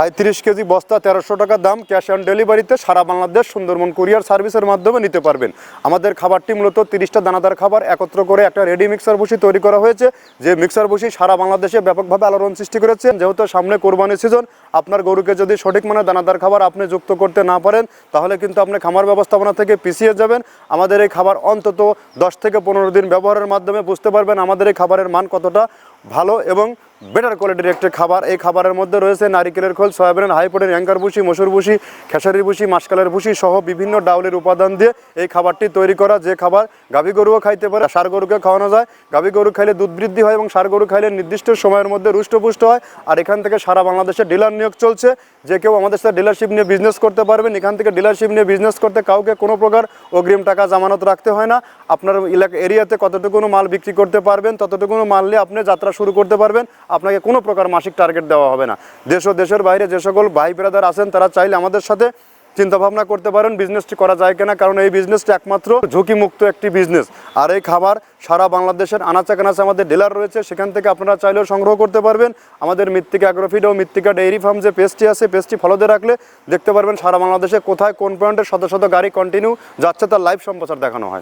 সাঁত্রিশ কেজি বস্তা, তেরোশো টাকা দাম, ক্যাশ অন ডেলিভারিতে সারা বাংলাদেশ সুন্দরবন কুরিয়ার সার্ভিসের মাধ্যমে নিতে পারবেন। আমাদের খাবারটি মূলত তিরিশটা দানাদার খাবার একত্র করে একটা রেডি মিক্সার বসি তৈরি করা হয়েছে। যে মিক্সার বসি সারা বাংলাদেশে ব্যাপকভাবে আলোড়ন সৃষ্টি করেছে। যেহেতু সামনে কোরবানি সিজন আপনার গরুকে যদি সঠিক মানে দানাদার খাবার আপনি যুক্ত করতে না পারেন, তাহলে কিন্তু আপনি খামার ব্যবস্থাপনা থেকে পিছিয়ে যাবেন। আমাদের এই খাবার অন্তত দশ থেকে পনেরো দিন ব্যবহারের মাধ্যমে বুঝতে পারবেন আমাদের এই খাবারের মান কতটা। ভালো এবং বেটার কোয়ালিটির একটি খাবার। এই খাবারের মধ্যে রয়েছে নারিকেলের খোল, সয়াবিনের হাই প্রোটিন অ্যাঙ্কার ভুসি, মসুর ভুসি, খেসারির ভুসি, মাসকালের ভুসি সহ বিভিন্ন ডাউলের উপাদান দিয়ে এই খাবারটি তৈরি করা। যে খাবার গাভী গরুও খাইতে পারে, সার গরুকে খাওয়ানো যায়। গাভী গরু খাইলে দুধ বৃদ্ধি হয় এবং সার গরু খাইলে নির্দিষ্ট সময়ের মধ্যে রুষ্টপুষ্ট হয়। আর এখান থেকে সারা বাংলাদেশে ডিলার নিয়োগ চলছে। যে কেউ আমাদের সাথে ডিলারশিপ নিয়ে বিজনেস করতে পারবেন, এখান থেকে ডিলারশিপ নিয়ে বিজনেস করতে কাউকে কোনো প্রকার অগ্রিম টাকা জামানত রাখতে হয় না। আপনার এলাকা এরিয়াতে কতটুকুনো মাল বিক্রি করতে পারবেন, ততটুকুনো মাল নিয়ে আপনি যাত্রা শুরু করতে পারবেন। আপনাকে কোনো প্রকার মাসিক টার্গেট দেওয়া হবে না। দেশ ও দেশের বাইরে যে সকল ভাই ব্রাদার আছেন, তারা চাইলে আমাদের সাথে চিন্তা ভাবনা করতে পারেন বিজনেসটি করা যায় কিনা, কারণ এই বিজনেসটি একমাত্র ঝুঁকিমুক্ত একটি বিজনেস আর এই খাবার সারা বাংলাদেশের আনাচে কানাচে আমাদের ডিলার রয়েছে, সেখান থেকে আপনারা চাইলেও সংগ্রহ করতে পারবেন। আমাদের মৃত্তিকা অ্যাগ্রোফিড ও মৃত্তিকা ডেইরি ফার্ম যে পেজটি আছে পেজটি ফলো দিয়ে রাখলে দেখতে পারবেন সারা বাংলাদেশে কোথায় কোন পয়েন্টে শত শত গাড়ি কন্টিনিউ যাচ্ছে, তার লাইভ সম্প্রচার দেখানো হয়।